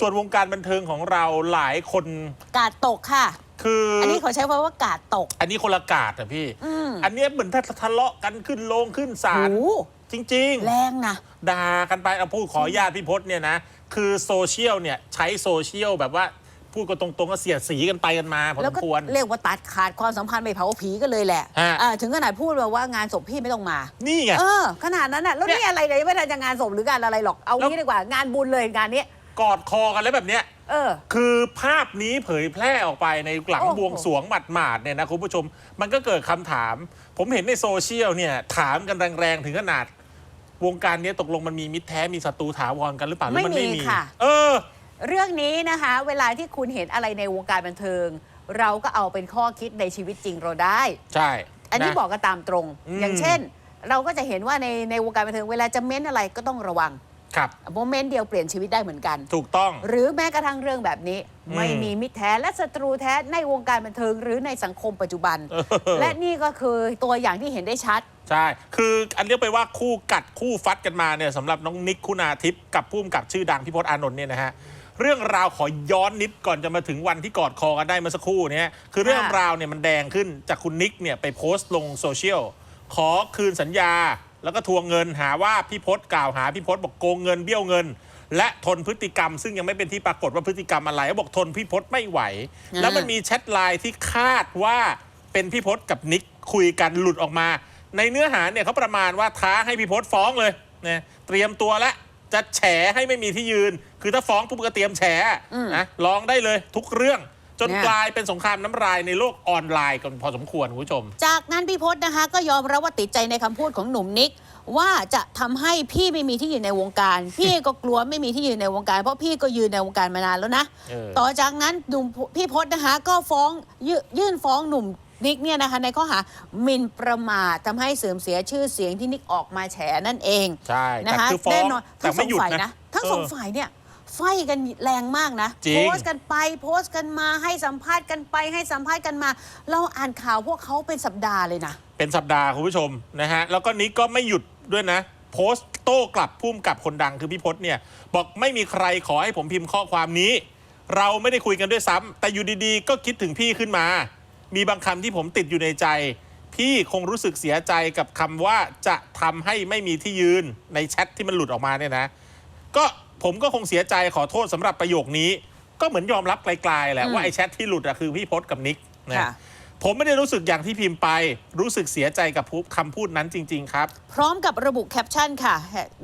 ส่วนวงการบันเทิงของเราหลายคน กาดตกค่ะ คือ อัอันนี้เขาใช้คำว่ากาดตก อันนี้คนละกาดอะพี่ อืมอันเนี้ยเหมือนถ้าทะเลาะกันขึ้นโรงขึ้นศาลโอ้จริงแรงนะ ๆด่ากันไปเอาพูดขออนุญาตพี่พศเนี่ยนะ คือโซเชียลเนี่ยใช้โซเชียลแบบว่าพูดกันตรงๆก็เสียดสีกันไปกันมาพอแล้วสมก็ควร เรียกว่าตัดขาดความสัมพันธ์ไปเผาผีกันเลยแหละฮะ อ่าถึงขนาดพูดแบบว่างานศพพี่ไม่ต้องมา นี่ไง เออ ขนาดนั้นน่ะ แล้วเนี่ยนี่อะไรเลยไม่ทันจะงานศพหรืองานอะไรหรอก เอาแล้ว งี้ดีกว่างานบุญเลยงานเนี้ย กอดคอกันแล้วแบบเนี้ย เออ คือภาพนี้เผยแพร่ออกไปในหลังโอ้โห บวงสรวงหมาดๆเนี่ยนะคุณผู้ชม มันก็เกิดคำถาม ผมเห็นในโซเชียลเนี่ย ถามกันแรงๆ ถึงขนาด วงการเนี้ยตกลงมันมีมิตรแท้มีศัตรูถาวรกันหรือเปล่าหรือมันไม่ไม่มีมี ค่ะ เออ เรื่องนี้นะคะ เวลาที่คุณเห็นอะไรในวงการบันเทิง เราก็เอาเป็นข้อคิดในชีวิตจริงเราได้ ใช่อันนี้ะ บอกกันตามตรง อืม อย่างเช่น เราก็จะเห็นว่าในในวงการบันเทิงเวลาจะเม้นอะไรก็ต้องระวัง ครับโมเมนต์เดียวเปลี่ยนชีวิตได้เหมือนกัน ถูกต้อง หรือแม้กระทั่งเรื่องแบบนี้อืมไม่มีมิตรแท้และศัตรูแท้ในวงการบันเทิงหรือในสังคมปัจจุบันเออและนี่ก็คือตัวอย่างที่เห็นได้ชัด ใช่ คืออันเรียกไปว่าคู่กัดคู่ฟัดกันมาเนี่ยสำหรับน้องนิกคุณาทิพย์กับผู้กำกับชื่อดังพี่พศอานนท์เนี่ยนะฮะเรื่องราวขอย้อนนิดก่อนจะมาถึงวันที่กอดคอกันได้เมื่อสักครู่เนี้คือเรื่องค่ะราวเนี่ยมันแดงขึ้นจากคุณนิกเนี่ยไปโพสต์ลงโซเชียลขอคืนสัญญา แล้วก็ทวงเงินหาว่าพี่พศกล่าวหาพี่พศบอกโกงเงินเบี้ยวเงิน และทนพฤติกรรม ซึ่งยังไม่เป็นที่ปรากฏว่าพฤติกรรมอะไรเขาบอกทนพี่พศไม่ไหวอ่าแล้วมันมีแชทไลน์ที่คาดว่าเป็นพี่พศกับนิกคุยกันหลุดออกมา ในเนื้อหาเนี่ยเขาประมาณว่าท้าให้พี่พศฟ้องเลยนะเตรียมตัวแล้วจะแฉให้ไม่มีที่ยืน คือถ้าฟ้องปุ๊บก็เตรียมแฉอืมนะร้องได้เลยทุกเรื่องจ นเนี่ยกลายเป็นสงครามน้ำลายในโลกออนไลน์กันพอสมควรคุณผู้ชม จากนั้นพี่พศนะคะ ก็ยอมรับว่าติดใจในคำพูดของหนุ่มนิก ว่าจะทำให้พี่ไม่มีที่ยืนในวงการ พี่ก็กลัวไม่มีที่ยืนในวงการ เพราะพี่ก็ยืนในวงการมานานแล้วนะเออต่อจากนั้นหนุ่มพี่พศนะคะ ก็ฟ้องยยื่นฟ้องหนุ่มนิกเนี่ยนะคะในข้อหาหมิ่นประมาททำให้เสื่อมเสียชื่อเสียงที่นิกออกมาแฉนั่นเองใช่นะแต่คะคือฟ้อแน่งนอนแต่ทั้งสไม่องหยุดฝ่ายนะนะทั้งสองเออฝ่ายเนี่ย ไฟกันแรงมากนะ จริง โพสต์กันไปโพสต์กันมาให้สัมภาษณ์กันไปให้สัมภาษณ์กันมา เราอ่านข่าวพวกเขาเป็นสัปดาห์เลยนะ เป็นสัปดาห์คุณผู้ชมนะฮะ แล้วก็นิกก็ไม่หยุดด้วยนะ โพสต์โต้กลับพุ่มกับคนดังคือพี่พศเนี่ย บอกไม่มีใครขอให้ผมพิมพ์ข้อความนี้ เราไม่ได้คุยกันด้วยซ้ำแต่อยู่ดีๆ ก็คิดถึงพี่ขึ้นมา มีบางคำที่ผมติดอยู่ในใจ พี่คงรู้สึกเสียใจกับคำว่าจะทำให้ไม่มีที่ยืนในแชทที่มันหลุดออกมาเนี่ยนะ ก็ ผมก็คงเสียใจขอโทษสำหรับประโยคนี้ ก็เหมือนยอมรับไกลๆแหละอืมว่าไอ้แชทที่หลุดอะคือพี่พศกับนิกนะค่ะผมไม่ได้รู้สึกอย่างที่พิมพ์ไป รู้สึกเสียใจกับพูคำพูดนั้นจริง ๆ ครับ พร้อมกับระบุแคปชั่นค่ะ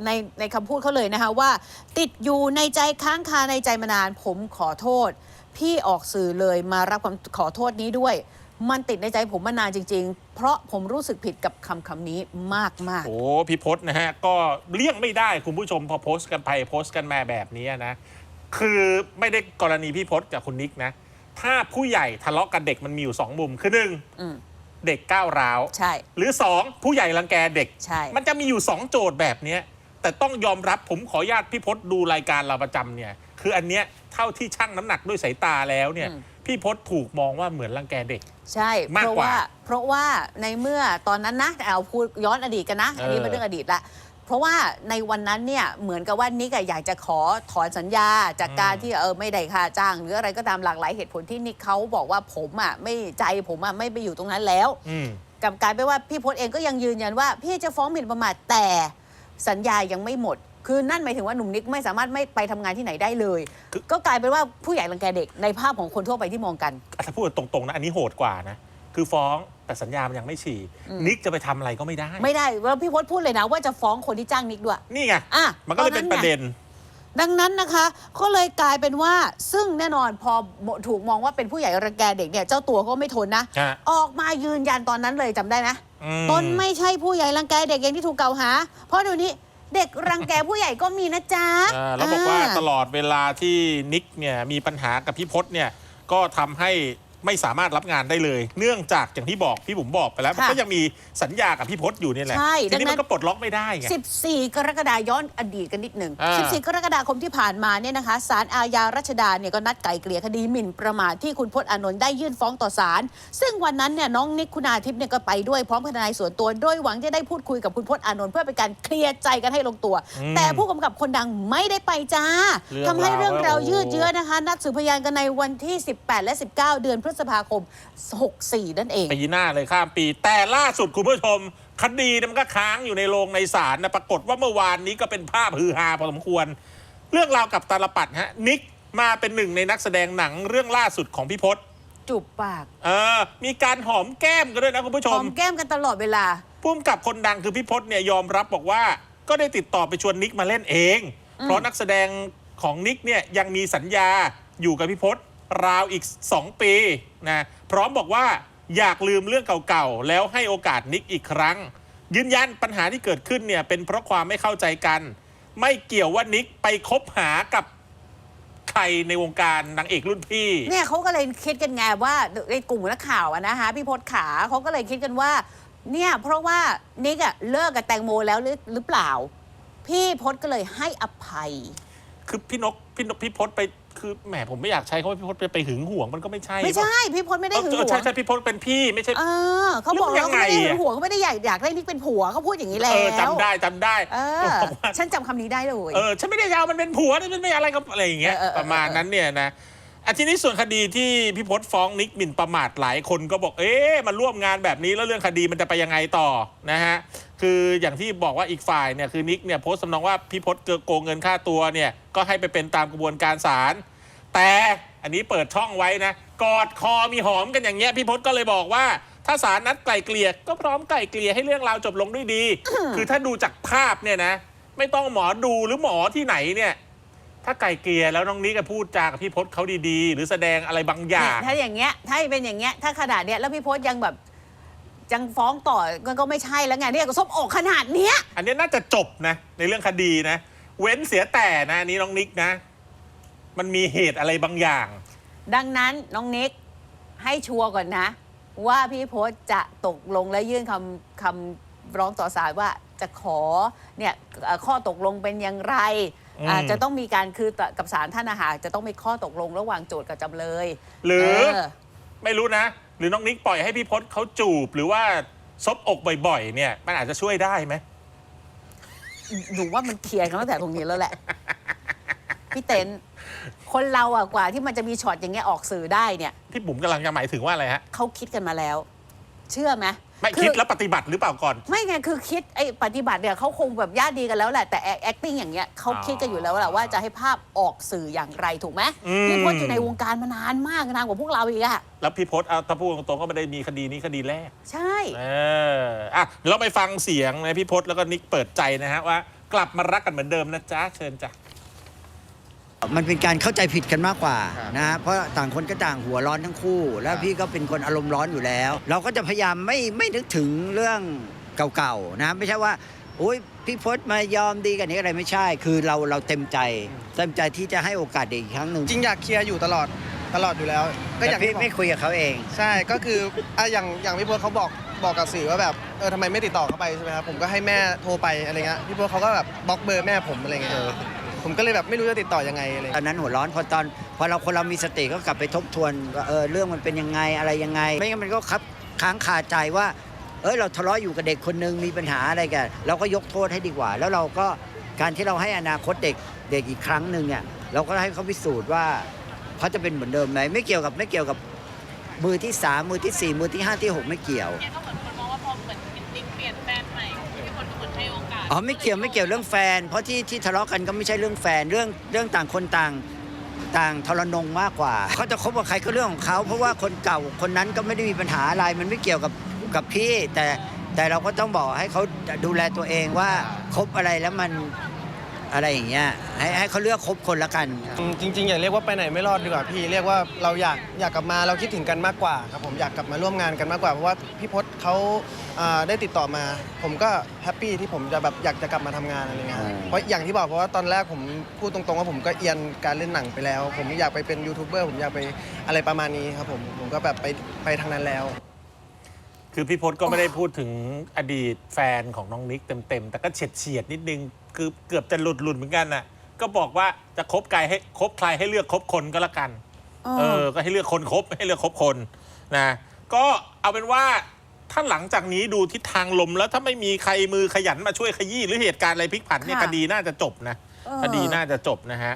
ในในคำพูดเขาเลยนะคะว่า ติดอยู่ในใจค้างคาในใจมานาน ผมขอโทษ พี่ออกสื่อเลยมารับคำขอโทษนี้ด้วย มันติดในใจผมมานานจริง ๆ เพราะผมรู้สึกผิดกับคำคำนี้มากมากๆโอ้พี่พศนะฮะ ก็เลี่ยงไม่ได้คุณผู้ชมพอโพสต์กันไปโพสต์กันมาแบบนี้นะ คือไม่ได้กรณีพี่พศกับคุณนิกนะ ถ้าผู้ใหญ่ทะเลาะกับเด็กมันมีอยู่สองมุมคือหนึ่งอืมเด็กก้าวร้าว ใช่ หรือสองผู้ใหญ่รังแกเด็ก ใช่ มันจะมีอยู่สองโจทย์แบบเนี้ยแต่ต้องยอมรับผมขออนุญาตพี่พศดูรายการเราประจำเนี่ย คืออันเนี้ยเท่าที่ชั่งน้ำหนักด้วยสายตาแล้วเนี่ยอืมพี่พศถูกมองว่าเหมือนรังแกเด็ก ใช่ มากเพราะกว่า ว่าเพราะว่าในเมื่อตอนนั้นนะเอาพูดย้อนอดีตกันนะ อันนี้เออเป็นเรื่องอดีตละเพราะว่าในวันนั้นเนี่ยเหมือนกับว่านิกอะอยากจะขอถอนสัญญา จากการที่เออไม่ได้ค่าจ้าง หรืออะไรก็ตามหลากหลายเหตุผลที่นิกเขาบอกว่าผมอะไม่ใจผมอะไม่ไปอยู่ตรงนั้นแล้ว อืม กลับกลายไปนว่าพี่พศเองก็ยังยืนยันว่า พี่จะฟ้องหมิ่นประมาทแต่สัญญายังไม่หมด คือนั่นหมายถึงว่าหนุ่มนิกไม่สามารถไม่ไปทำงานที่ไหนได้เลย คือ ก็กลายเป็นว่าผู้ใหญ่รังแกเด็กในภาพของคนทั่วไปที่มองกันถ้าพูดตรงๆนะอันนี้โหดกว่านะ คือฟ้องแต่สัญญามันยังไม่ฉี่อืมนิกจะไปทำอะไรก็ไม่ได้ ไม่ได้แล้วพี่พศพูดเลยนะ ว่าจะฟ้องคนที่จ้างนิกด้วย นี่ไง อะมันก็เลยเป็นประเด็น ดังนั้นนะคะ ก็เลยกลายเป็นว่าซึ่งแน่นอนพอถูกมองว่าเป็นผู้ใหญ่รังแกเด็กเนี่ยเจ้าตัวก็ไม่ทนนะ ฮะ ออกมายืนยันตอนนั้นเลยจำได้ไหมอืตนไม่ใช่ผู้ใหญ่รังแกเด็กอย่างที่ถูกกล่าวหา เพราะเดี๋ยวนี้ เด็กรังแกผู้ใหญ่ก็มีนะจ๊ะอ่าแล้วบอกว่าตลอดเวลาที่นิกเนี่ยมีปัญหากับพี่พศเนี่ยก็ทำให้ ไม่สามารถรับงานได้เลย เนื่องจากอย่างที่บอกพี่บุ๋มบอกไปแล้วค่ะก็ยังมีสัญญากับพี่พศอยู่เนี่ยแหละใช่ทีนี้ดังนั้มัน นก็ปลดล็อกไม่ได้ไง 14 กรกฎาย้อนอดีตกันนิดหนึ่ง อ่า 14 กรกฎาคมที่ผ่านมาเนี่ยนะคะศาลอาญารัชดาเนี่ยก็นัดไกลเกลี่ยคดีหมิ่นประมาทที่คุณพจน์อานนท์ได้ยื่นฟ้องต่อศาล ซึ่งวันนั้นเนี่ยน้องนิกคุณาทิพย์เนี่ยก็ไปด้วยพร้อมกับทนายส่วนตัวโดยหวังจะได้พูดคุยกับคุณพจน์อานนท์เพื่อเป็นการเคลียร์ใจกันให้ลงตัว อืมแต่ผู้กำกับคนดังไม่ได้ไปจ้าเรื่องทำให้เรื่องราวราวยืดเยื้อนะคะ นัดสืบพยานกันในวันที่ 18 และ 19 เดือนพฤษภาคม 64 นั่นเอง ปีหน้าเลยข้ามปี แต่ล่าสุดคุณผู้ชม คดีเนี่ยมันก็ค้างอยู่ในโรงในศาลนะปรากฏว่าเมื่อวานนี้ก็เป็นภาพฮือฮาพอสมควร เรื่องราวกับตาลปัดฮะนิกมาเป็นหนึ่งในนักแสดงหนังเรื่องล่าสุดของพี่พศจูบปากเออมีการหอมแก้มกันด้วยนะคุณผู้ชหอมมแก้มกันตลอดเวลา พุ่มกับคนดังคือพี่พศเนี่ยยอมรับบอกว่าก็ได้ติดต่อไปชวนนิกมาเล่นเอง อืม เพราะนักแสดงของนิกเนี่ยยังมีสัญญาอยู่กับพี่พศ ราวอีก 2 ปีนะพร้อมบอกว่าอยากลืมเรื่องเก่าๆ แล้วให้โอกาสนิกอีกครั้ง ยืนยันปัญหาที่เกิดขึ้นเนี่ยเป็นเพราะความไม่เข้าใจกัน ไม่เกี่ยวว่านิกไปคบหากับใครในวงการนางเอกรุ่นพี่ เนี่ยเขาก็เลยคิดกันไงว่าในกลุ่มนักข่าวอะนะคะพี่พศขาเขาก็เลยคิดกันว่า เนี่ยเพราะว่านิกอะเลิกกับแตงโมแล้วหรือหรือเปล่า พี่พศก็เลยให้อภัย คือพี่นกพี่นกพี่พศไป คือแหมผมไม่อยากใช้คำว่าพี่พศไปไปหึงหวงมันก็ไม่ใช่ไม่ใช่พี่พศไม่ได้หึงเอหอวใช่งใช่พี่พศเป็นพี่ไม่ใช่ เออเขาบอกแล้วแล้วยังเขาไม่ได้ไงหึอะงหวงเขาไม่ได้อยากอยากได้นิกเป็นผัวเขาพูดอย่างนี้แล้วเออจำได้จำได้เอก็อบอกว่าฉันจำคำนี้ได้เลยเออฉันไม่ได้ยาวมันเป็นผัวนี่มันไม่อะไรกับอะไรอย่างเงี้ยเออเออเออประมาณนั้นเนี่ยนะอันทีนี้ส่วนคดีที่พี่พศฟ้องนิกหมิ่นประมาทหลายคนก็บอกเอ๊ะมันร่วมงานแบบนี้แล้วเรื่องคดีมันจะไปยังไงต่อนะฮะ คืออย่างที่บอกว่าอีกฝ่ายเนี่ยคือนิกเนี่ยโพสต์สำนองว่าพี่พศเกินโกงเงินค่าตัวเนี่ยก็ให้ไปเป็นตามกระบวนการศาลแต่อันนี้เปิดช่องไว้นะกอดคอมีหอมกันอย่างเงี้ยพี่พศก็เลยบอกว่า ถ้าศาลนัดไกล่เกลี่ยก็พร้อมไกล่เกลี่ยให้เรื่องราวจบลงด้วยดี คือถ้าดูจากภาพเนี่ยนะ ไม่ต้องหมอดูหรือหมอที่ไหนเนี่ยถ้าไก่เกลียแล้วน้องนิกก็พูดจากับพี่พศเขาดีๆ หรือแสดงอะไรบางอย่าเนี่ยงถ้าอย่างเงี้ยถ้าเป็นอย่างเงี้ยถ้าขนาดเนี้ยแล้วพี่พศยังแบบ ยังฟ้องต่อก็ก็ไม่ใช่แล้วไงเนี่ยก็ซบอกขนาดเนี้ย อันนี้น่าจะจบนะในเรื่องคดีนะ เว้นเสียแต่นะอันนี้น้องนิกนะ มันมีเหตุอะไรบางอย่าง ดังนั้นน้องนิกให้ชัวร์ก่อนนะ ว่าพี่พศจะตกลงและยื่นคำคำร้องต่อศาลว่าจะขอเนี่ยเอ่อข้อตกลงเป็นอย่างไรอืมอาจจะต้องมีการคือกับศาลท่านอาหารจะต้องมีข้อตกลงระหว่างโจทย์กับจำเลย หรือเออไม่รู้นะ หรือน้องนิกปล่อยให้พี่พศเขาจูบ หรือว่าซบอกบ่อยๆ เนี่ย มันอาจจะช่วยได้ไหมหนูว่ามันเคลียร์กันตั้งแต่ตรงนี้แล้วแหละ พี่เต้นคนเราอะกว่าที่มันจะมีช็อตอย่างเงี้ยออกสื่อได้เนี่ยพี่บุ๋มกำลังจะหมายถึงว่าอะไรฮะ เขาคิดกันมาแล้ว เชื่อไหม ไม่อคิดแล้วปฏิบัติหรือเปล่าก่อน ไม่ไงคือคิดไอ้ปฏิบัติเนี่ยเขาคงแบบญาติดีกันแล้วแหละแต่ acting อย่างเงี้ยเขาคิดกันอยู่แล้วแหละว่าจะให้ภาพออกสื่ออย่างไรถูกไหมอืม พี่พจน์อยู่ในวงการมานานมากนานกว่าพวกเราอีกอะแล้วพี่พศเอาถ้าพูดตรงๆก็ไม่ได้มีคดีนี้คดีแรก ใช่ เอออะเดี๋ยวเราไปฟังเสียงนะพี่พศแล้วก็นิกเปิดใจนะฮะว่า กลับมารักกันเหมือนเดิมนะจ๊ะเชิญจ้ะ มันเป็นการเข้าใจผิดกันมากกว่านะฮะเพราะต่างคนก็ต่างหัวร้อนทั้งคู่ แล้วพี่ก็เป็นคนอารมณ์ร้อนอยู่แล้ว เราก็จะพยายามไม่ไม่นึกถึงเรื่องเก่าๆนะไม่ใช่ว่าโอ้ยพี่พศมายอมดีกันนี้อะไรไม่ใช่ คือเราเราเต็มใจเต็มใจที่จะให้โอกาสเด็กอีกครั้งหนึ่งจริงอยากเคลียร์อยู่ตลอดตลอดอยู่แล้ว ก็แต่อย่างพี่ที่บอกไม่คุยกับเขาเอง ใช่ก็คืออะอย่างอย่างพี่พศเขาบอกบอกกับสื่อว่าแบบเออทำไมไม่ติดต่อเข้าไปใช่ไหมครับผมก็ให้แม่โทรไปอะไรเงี้ยพี่พศเขาก็แบบบล็อกเบอร์แม่ผมอะไรเงี้ย ผมก็เลยแบบไม่รู้จะติดต่อยังไงอะไรตอนนั้นหัวร้อนพอตอนพอเราคนเรามีสติก็กลับไปทบทวนว่าเออเรื่องมันเป็นยังไงอะไรยังไง ไม่งั้นมันก็ครับค้างคาใจว่า เอยเราทะเลาะอยู่กับเด็กคนหนึงมีปัญหาอะไรกันเราก็ยกโทษให้ดีกว่า แล้วเราก็การที่เราให้อนาคตเด็กเด็กอีกครั้งหนึ่งเนี่ยเราก็ให้เขาพิสูจน์ว่าเขาจะเป็นเหมือนเดิมไหมไม่เกี่ยวกับไม่เกี่ยวกับมือที่สามมือที่สี่มือที่ห้าที่หกไม่เกี่ยว อ๋อไม่เกี่ยวไม่เกี่ยวเรื่องแฟน เพราะที่ที่ทะเลาะกันก็ไม่ใช่เรื่องแฟนเรื่องเรื่องต่างคนต่างต่างทรนงมากกว่าเขาจะคบกับใครก็เรื่องของเขาเพราะว่าคนเก่าคนนั้นก็ไม่ได้มีปัญหาอะไรมันไม่เกี่ยวกับกับพี่ แต่แต่เราก็ต้องบอกให้เขาดูแลตัวเองว่าคบอะไรแล้วมัน อะไรอย่างเงี้ยให้ให้เขาเลือกคบคนละกันอืมจริงๆ อย่าเรียกว่าไปไหนไม่รอดดีกว่าพี่เรียกว่าเราอยากอยากกลับมาเราคิดถึงกันมากกว่าครับผมอยากกลับมาร่วมงานกันมากกว่าเพราะว่าพี่พศเขาอ่าได้ติดต่อมา ผมก็แฮปปี้ที่ผมจะแบบอยากจะกลับมาทำงานอะไรเงี้ยอ่าเพราะอย่างที่บอกเพราะว่าตอนแรกผมพูดตรงๆว่าผมก็เอียนการเล่นหนังไปแล้ว ผมอยากไปเป็นยูทูบเบอร์ผมอยากไปอะไรประมาณนี้ครับผมผมก็แบบไปไปทางนั้นแล้ว คือพี่พศก็ไม่ได้พูดถึงอดีตแฟนของน้องนิกเต็มๆ แต่ก็เฉียดเฉียดๆนิดนึง คือเกือบจะหลุดหลุดๆเหมือนกันน่ะ ก็บอกว่าจะคบใครให้คบใครให้เลือกคบคนก็แล้วกันเออก็ให้เลือกคนคบให้เลือกคบคนนะก็เอาเป็นว่าถ้าหลังจากนี้ดูทิศทางลมแล้วถ้าไม่มีใครมือขยันมาช่วยขยี้หรือเหตุการณ์อะไรพลิกผันเนี่ยค่ะคดีน่าจะจบนะเออคดีน่าจะจบนะฮะ